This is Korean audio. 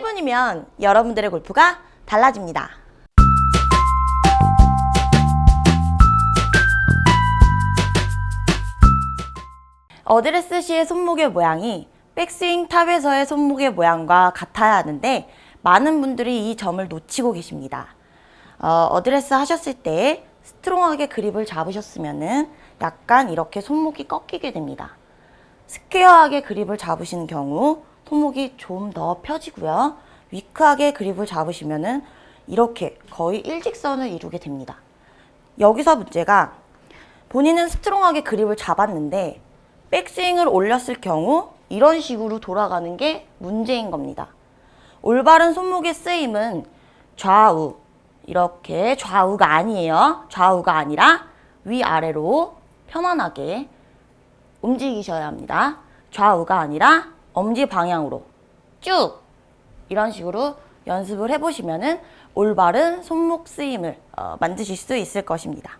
1분이면 여러분들의 골프가 달라집니다. 어드레스 시의 손목의 모양이 백스윙 탑에서의 손목의 모양과 같아야 하는데 많은 분들이 이 점을 놓치고 계십니다. 어, 어드레스 하셨을 때 스트롱하게 그립을 잡으셨으면은 약간 이렇게 손목이 꺾이게 됩니다. 스퀘어하게 그립을 잡으시는 경우 손목이 좀 더 펴지고요. 위크하게 그립을 잡으시면은 이렇게 거의 일직선을 이루게 됩니다. 여기서 문제가 본인은 스트롱하게 그립을 잡았는데 백스윙을 올렸을 경우 이런 식으로 돌아가는 게 문제인 겁니다. 올바른 손목의 쓰임은 좌우 이렇게 좌우가 아니에요. 좌우가 아니라 위아래로 편안하게 움직이셔야 합니다. 좌우가 아니라 엄지 방향으로 쭉 이런 식으로 연습을 해보시면은 올바른 손목 쓰임을 어, 만드실 수 있을 것입니다.